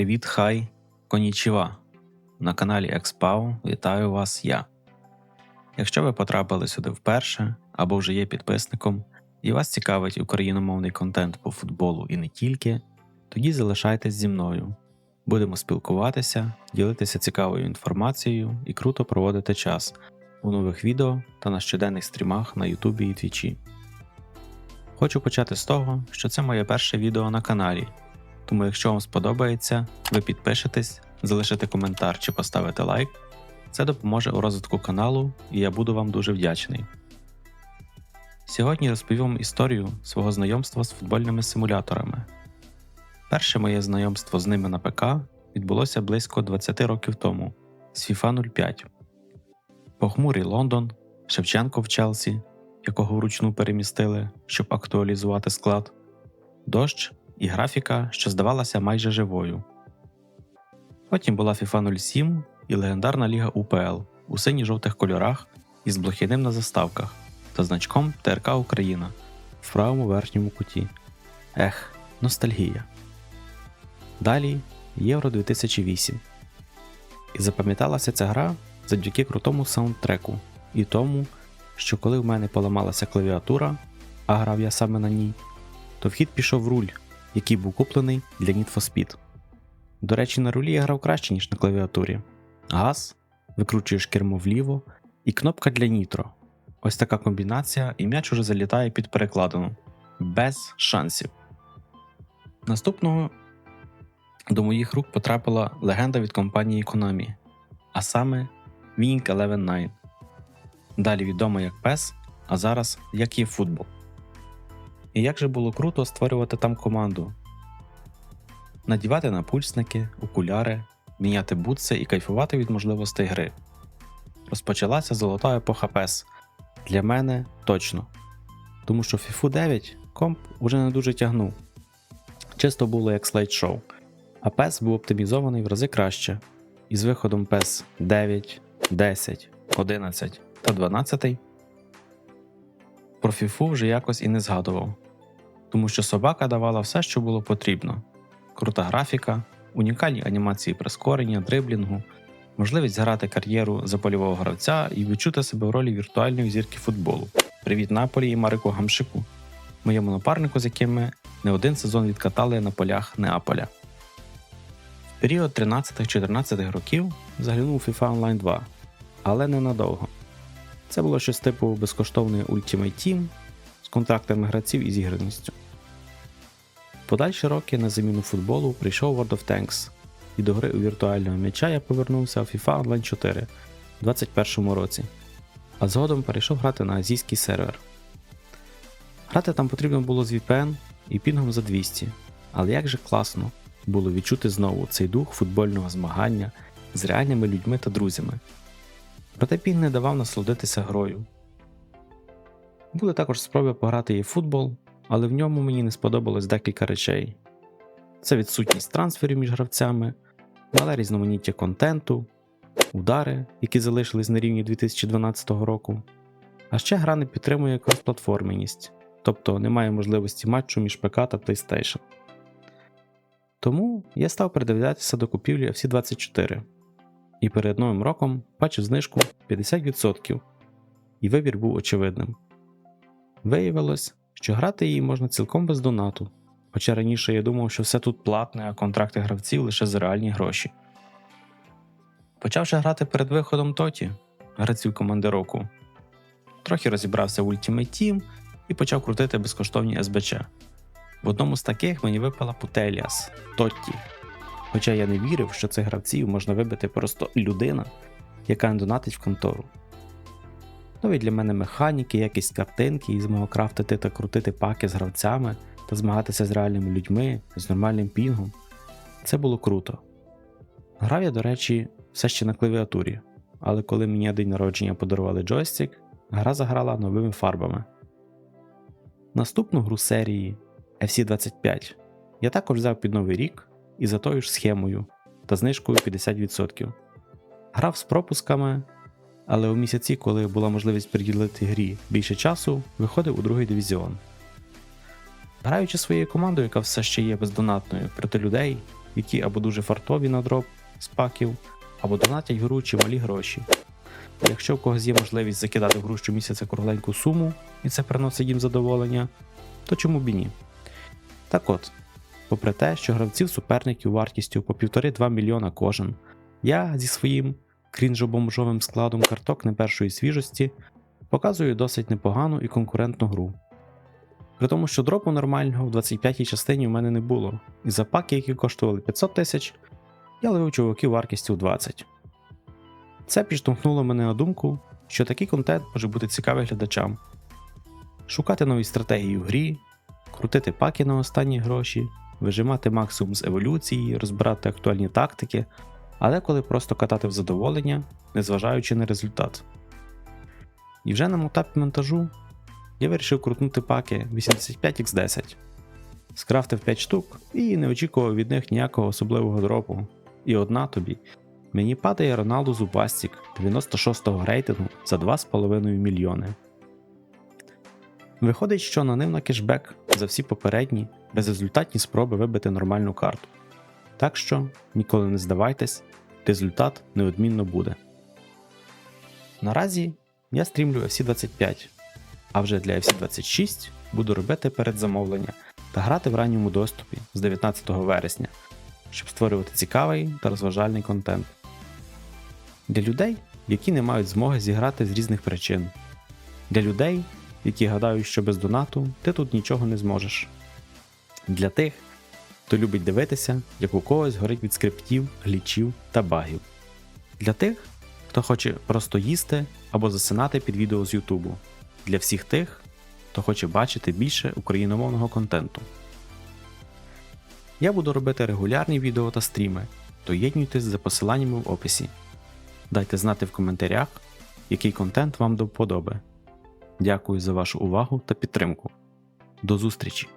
Привіт, хай, конічіва. На каналі Експау вітаю вас я. Якщо ви потрапили сюди вперше або вже є підписником і вас цікавить україномовний контент по футболу і не тільки, тоді залишайтесь зі мною. Будемо спілкуватися, ділитися цікавою інформацією і круто проводити час у нових відео та на щоденних стрімах на Ютубі і Твічі. Хочу почати з того, що це моє перше відео на каналі, тому якщо вам сподобається, ви підпишетесь, залишите коментар чи поставите лайк. Це допоможе у розвитку каналу, і я буду вам дуже вдячний. Сьогодні розповім вам історію свого знайомства з футбольними симуляторами. Перше моє знайомство з ними на ПК відбулося близько 20 років тому з FIFA 05. Похмурий Лондон, Шевченко в Челсі, якого вручну перемістили, щоб актуалізувати склад, дощ і графіка, що здавалася майже живою. Потім була FIFA 07 і легендарна ліга УПЛ у синьо-жовтих кольорах із блохяним на заставках та значком ТРК Україна в правому верхньому куті. Ех, ностальгія. Далі Євро 2008. І запам'яталася ця гра завдяки крутому саундтреку і тому, що коли в мене поламалася клавіатура, а грав я саме на ній, то вхід пішов руль, який був куплений для Need for Speed. До речі, на рулі я грав краще, ніж на клавіатурі. Газ, викручуєш кермо вліво, і кнопка для нітро. Ось така комбінація, і м'яч уже залітає під перекладину. Без шансів. Наступного до моїх рук потрапила легенда від компанії Konami, а саме Winning Eleven 9. Далі відомо як PES, а зараз як є футбол. І як же було круто створювати там команду, надівати напульсники, окуляри, міняти бутси і кайфувати від можливостей гри. Розпочалася золота епоха PES. Для мене точно. Тому що FIFA 9 комп уже не дуже тягнув. Чисто було як слайд-шоу, а PES був оптимізований в рази краще. І з виходом PES 9, 10, 11 та 12 про FIFA вже якось і не згадував. Тому що собака давала все, що було потрібно: крута графіка, унікальні анімації прискорення, дриблінгу, можливість грати кар'єру за польового гравця і відчути себе в ролі віртуальної зірки футболу. Привіт Наполі і Марику Гамшику, моєму напарнику, з яким ми не один сезон відкатали на полях Неаполя. В період 13-14 років заглянув FIFA Online 2, але ненадовго. Це було щось типу безкоштовної Ultimate Team з контрактами гравців і зіграністю. Подальші роки на заміну футболу прийшов World of Tanks, і до гри у віртуального м'яча я повернувся в FIFA Online 4 у 2021 році, а згодом перейшов грати на азійський сервер. Грати там потрібно було з VPN і пінгом за 200, але як же класно було відчути знову цей дух футбольного змагання з реальними людьми та друзями. Проте пінг не давав насолодитися грою. Були також спроби пограти і в футбол, але в ньому мені не сподобалось декілька речей: це відсутність трансферів між гравцями, мале різноманіття контенту, удари, які залишились на рівні 2012 року. А ще гра не підтримує кросплатформеність, тобто немає можливості матчу між ПК та PlayStation. Тому я став придивлятися до купівлі FC24 і перед новим роком бачив знижку 50%, і вибір був очевидним. Виявилось, що грати її можна цілком без донату, хоча раніше я думав, що все тут платне, а контракти гравців лише за реальні гроші. Почавши грати перед виходом Тоті, гравців команди року, трохи розібрався в Ultimate Team і почав крутити безкоштовні СБЧ. В одному з таких мені випала Путеліас Тотті. Хоча я не вірив, що цих гравців можна вибити просто людина, яка не донатить в контору. Нові для мене механіки, якість картинки і змога крафтити та крутити паки з гравцями та змагатися з реальними людьми, з нормальним пінгом. Це було круто. Грав я, до речі, все ще на клавіатурі, але коли мені день народження подарували джойстик, гра заграла новими фарбами. Наступну гру серії FC25 я також взяв під новий рік і за тою ж схемою та знижкою 50%. Грав з пропусками, але у місяці, коли була можливість приділити грі більше часу, виходив у другий дивізіон. Граючи своєю командою, яка все ще є бездонатною проти людей, які або дуже фартові на дроп з паків, або донатять гру чи малі гроші. Якщо в когось є можливість закидати в гру щомісяця кругленьку суму, і це приносить їм задоволення, то чому б і ні? Так от, попри те, що гравців суперників вартістю по 1,5-2 мільйона кожен, я зі своїм крінжо-бомжовим складом карток не першої свіжості показую досить непогану і конкурентну гру. При тому, що дропу нормального в 25-й частині в мене не було, і за паки, які коштували 500 тисяч, я ловив чуваків вартістю 20. Це підштовхнуло мене на думку, що такий контент може бути цікавий глядачам. Шукати нові стратегії в грі, крутити паки на останні гроші, вижимати максимум з еволюції, розбирати актуальні тактики, але коли просто катати в задоволення, незважаючи на результат. І вже на етапі монтажу я вирішив крутнути паки 85x10, скрафтив 5 штук і не очікував від них ніякого особливого дропу. І одна тобі. Мені падає Роналду Зубастік 96-го рейтингу за 2,5 мільйони. Виходить, що нанив на кешбек за всі попередні, безрезультатні спроби вибити нормальну карту. Так що ніколи не здавайтесь, результат неодмінно буде. Наразі я стрімлю FC25, а вже для FC26 буду робити передзамовлення та грати в ранньому доступі з 19 вересня, щоб створювати цікавий та розважальний контент. Для людей, які не мають змоги зіграти з різних причин. Для людей, які гадають, що без донату ти тут нічого не зможеш. Для тих, хто любить дивитися, як у когось горить від скриптів, глічів та багів. Для тих, хто хоче просто їсти або засинати під відео з Ютубу. Для всіх тих, хто хоче бачити більше україномовного контенту. Я буду робити регулярні відео та стріми. Доєднуйтесь за посиланнями в описі. Дайте знати в коментарях, який контент вам до вподоби. Дякую за вашу увагу та підтримку. До зустрічі!